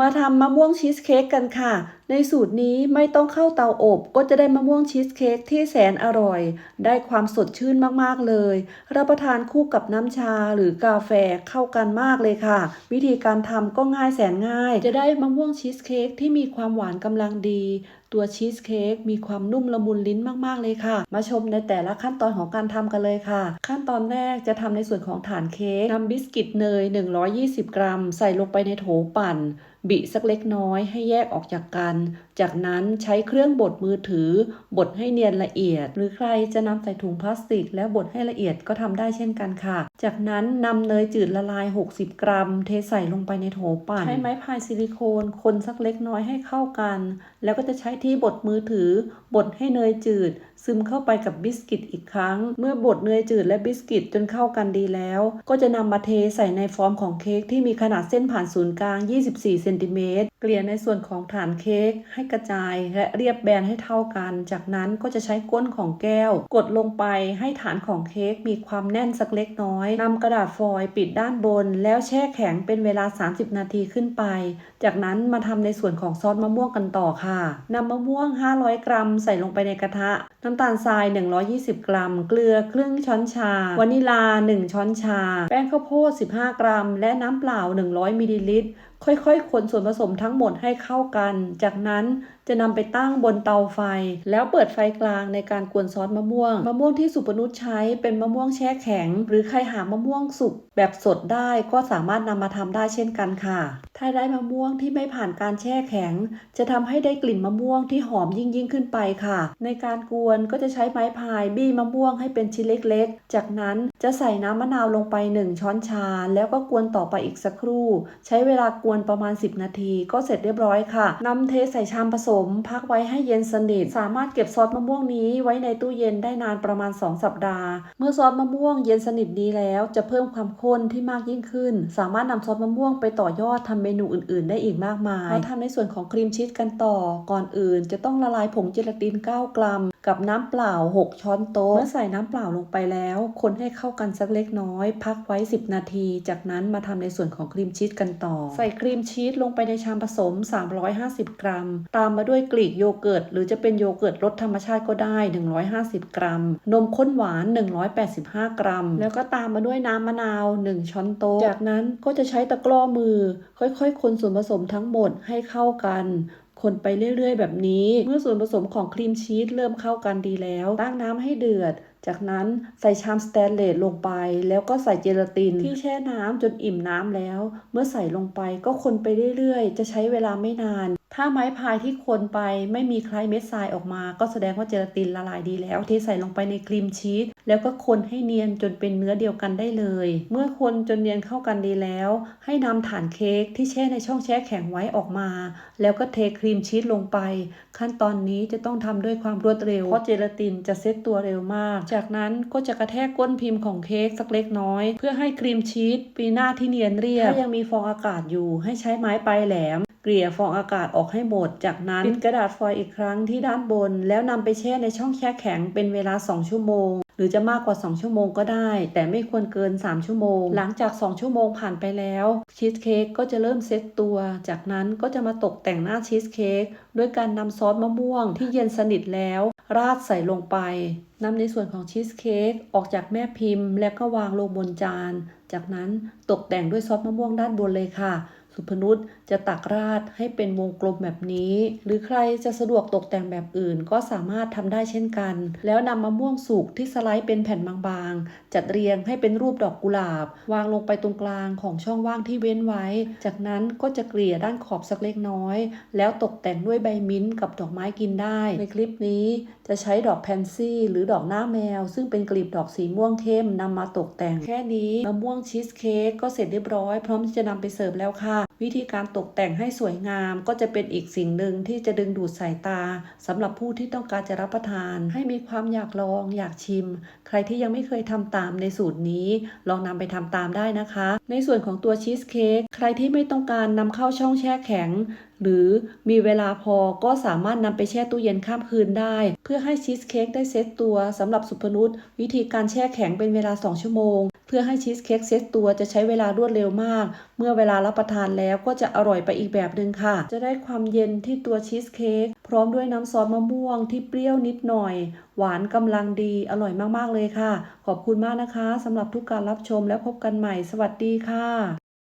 มาทำมะม่วงชีสเค้กกันค่ะ ในสูตรนี้ไม่ต้องเข้าเตาอบ ก็จะได้มะม่วงชีสเค้กที่แสนอร่อย ได้ความสดชื่นมากๆเลย รับประทานคู่กับน้ำชาหรือกาแฟเข้ากันมากเลยค่ะ วิธีการทำก็ง่ายแสนง่าย จะได้มะม่วงชีสเค้กที่มีความหวานกำลังดี ตัวชีสเค้กมีความนุ่มละมุนลิ้นมากๆเลยค่ะ มาชมในแต่ละขั้นตอนของการทำกันเลยค่ะ ขั้นตอนแรกจะทำในส่วนของฐานเค้กนำบิสกิตเนย 120 กรัม ใส่ลงไปในโถปั่น บิสักเล็กน้อยให้แยกออกจากกัน จากนั้นใช้เครื่องบดมือถือ บดให้เนียนละเอียด หรือใครจะนำใส่ถุงพลาสติก แล้วบดให้ละเอียดก็ทำได้เช่นกันค่ะ จากนั้นนำเนยจืดละลาย 60 กรัม เทใส่ลงไปในโถปั่น ใช้ไม้พายซิลิโคนคนสักเล็กน้อยให้เข้ากัน แล้วก็จะใช้ที่บดมือถือ บดให้เนยจืด ซึมเข้าไปกับบิสกิตอีกครั้ง เมื่อบดเนยจืดและบิสกิตจนเข้ากันดีแล้ว ก็จะนำมาเทใส่ในฟอร์มของเค้กที่มีขนาดเส้นผ่านศูนย์กลาง 24เซนติเมตร เกลี่ยในส่วนของฐานเค้กให้กระจาย และเรียบแบนให้เท่ากัน จากนั้นก็จะใช้ก้นของแก้ว กดลงไปให้ฐานของเค้กมีความแน่นสักเล็กน้อยนำกระดาษฟอยล์ปิดด้านบน แล้วแช่แข็งเป็นเวลา 30 นาทีขึ้นไป จากนั้นมาทำในส่วนของซอสมะม่วงกันต่อค่ะนำมะม่วง 500 กรัม ใส่ลงไปในกระทะ น้ำตาลทราย 120 กรัม เกลือครึ่งช้อนชา วานิลา 1 ช้อนชา แป้งข้าวโพด 15 กรัม และน้ำเปล่า 100 มิลลิลิตร ค่อยๆ คนส่วนผสมทั้งหมดให้เข้ากัน จากนั้น จะนำไปตั้งบนเตาไฟ แล้วเปิดไฟกลางในการกวนซอสมะม่วง มะม่วงที่สุปนุชใช้เป็นมะม่วงแช่แข็ง หรือใครหามะม่วงสุกแบบสดได้ก็สามารถนำมาทำได้เช่นกันค่ะ ถ้าได้มะม่วงที่ไม่ผ่านการแช่แข็ง จะทำให้ได้กลิ่นมะม่วงที่หอมยิ่งยิ่งขึ้นไปค่ะ ในการกวนก็จะใช้ไม้พายบี้มะม่วงให้เป็นชิ้นเล็กๆ จากนั้นจะใส่น้ำมะนาวลงไป 1 ช้อนชา แล้วก็กวนต่อไปอีกสักครู่ ใช้เวลากวนประมาณ 10 นาที ก็เสร็จเรียบร้อยค่ะนำเทใส่ชามผสมพักไว้ให้เย็นสนิท สามารถเก็บซอสมะม่วงนี้ไว้ในตู้เย็นได้นานประมาณ 2 สัปดาห์ เมื่อซอสมะม่วงเย็นสนิทดีแล้ว จะเพิ่มความข้นที่มากยิ่งขึ้น สามารถนำซอสมะม่วงไปต่อยอดทำเมนูอื่น ๆ ได้อีกมากมายมาทำในส่วนของครีมชีสกันต่อ ก่อนอื่นจะต้องละลายผงเจลาติน 9 กรัม กับน้ำเปล่า 6 ช้อนโต๊ะเมื่อใส่น้ำเปล่าลงไปแล้ว คนให้เข้ากันสักเล็กน้อย พักไว้ 10 นาที จากนั้นมาทำในส่วนของครีมชีสกันต่อ ใส่ครีมชีสลงไปในชามผสม 350 กรัม ตามมาด้วยกรีกโยเกิร์ตหรือจะเป็นโยเกิร์ตรสธรรมชาติก็ได้ 150 กรัม นมข้นหวาน 185 กรัม แล้วก็ตามมาด้วยน้ำมะนาว 1 ช้อนโต๊ะ จากนั้นก็จะใช้ตะกร้อมือ ค่อยๆ คนส่วนผสมทั้งหมดให้เข้ากัน คนไปเรื่อย ๆ แบบนี้ เมื่อส่วนผสมของครีมชีสเริ่มเข้ากันดีแล้ว ตั้งน้ำให้เดือด จากนั้นใส่ชามสแตนเลสลงไป แล้วก็ใส่เจลาตินที่แช่น้ำจนอิ่มน้ำแล้ว เมื่อใส่ลงไปก็คนไปเรื่อยๆ จะใช้เวลาไม่นาน ถ้าไม้พายที่คนไปไม่มีใครเม็ดทรายออกมา ก็แสดงว่าเจลาตินละลายดีแล้ว เทใส่ลงไปในครีมชีสแล้วก็คนให้เนียนจนเป็นเนื้อเดียวกันได้เลย เมื่อคนจนเนียนเข้ากันดีแล้ว ให้นำฐานเค้กที่แช่ในช่องแช่แข็งไว้ออกมา แล้วก็เทครีมชีสลงไป ขั้นตอนนี้จะต้องทำด้วยความรวดเร็ว เพราะเจลาตินจะเซตตัวเร็วมาก จากนั้นก็จะกระแทกก้นพิมพ์ของเค้กสักเล็กน้อย เพื่อให้ครีมชีสปีหน้าที่เนียนเรียบถ้ายังมีฟองอากาศอยู่ ให้ใช้ไม้ปลายแหลม เกลี่ยฟองอากาศออกให้หมด จากนั้นปิดกระดาษฟอยล์อีกครั้งที่ด้านบน แล้วนำไปแช่ในช่องแช่แข็งเป็นเวลา 2 ชั่วโมง หรือจะมากกว่า 2 ชั่วโมงก็ได้ แต่ไม่ควรเกิน 3 ชั่วโมง หลังจาก 2 ชั่วโมงผ่านไปแล้ว ชีสเค้กก็จะเริ่มเซตตัว จากนั้นก็จะมาตกแต่งหน้าชีสเค้กด้วยการนำซอสมะม่วงที่เย็นสนิทแล้ว ราดใส่ลงไปนำในส่วนของชีสเค้กออกจากแม่พิมพ์ แล้วก็วางลงบนจาน จากนั้นตกแต่งด้วยซอสมะม่วงด้านบนเลยค่ะ สุพนุษจะตักราดให้เป็นวงกลมแบบนี้ หรือใครจะสะดวกตกแต่งแบบอื่นก็สามารถทำได้เช่นกัน แล้วนำมะม่วงสุกที่สไลด์เป็นแผ่นบางๆ จัดเรียงให้เป็นรูปดอกกุหลาบ วางลงไปตรงกลางของช่องว่างที่เว้นไว้ จากนั้นก็จะเกลี่ยด้านขอบสักเล็กน้อย แล้วตกแต่งด้วยใบมิ้นท์กับดอกไม้กินได้ ในคลิปนี้จะใช้ดอกแพนซี่หรือดอกหน้าแมว ซึ่งเป็นกลีบดอกสีม่วงเข้มนำมาตกแต่ง แค่นี้มะม่วงชีสเค้กก็เสร็จเรียบร้อย พร้อมที่จะนำไปเสิร์ฟแล้วค่ะ วิธีการตกแต่งให้สวยงามก็จะเป็นอีกสิ่งหนึ่งที่จะดึงดูดสายตาสำหรับผู้ที่ต้องการจะรับประทาน ให้มีความอยากลองอยากชิม ใครที่ยังไม่เคยทำตามในสูตรนี้ ลองนำไปทำตามได้นะคะ ในส่วนของตัวชีสเค้กใครที่ไม่ต้องการนำเข้าช่องแช่แข็งหรือมีเวลาพอก็สามารถนำไปแช่ตู้เย็นข้ามคืนได้ เพื่อให้ชีสเค้กได้เซตตัวสำหรับสุพนุษวิธีการแช่แข็งเป็นเวลา 2 ชั่วโมง เพื่อให้ชีสเค้กเซตตัวจะใช้เวลารวดเร็วมาก เมื่อเวลารับประทานแล้วก็จะอร่อยไปอีกแบบหนึ่งค่ะ จะได้ความเย็นที่ตัวชีสเค้กพร้อมด้วยน้ำซอสมะม่วงที่เปรี้ยวนิดหน่อย หวานกำลังดีอร่อยมากๆเลยค่ะ ขอบคุณมากนะคะสำหรับทุกการรับชมแล้วพบกันใหม่ สวัสดีค่ะ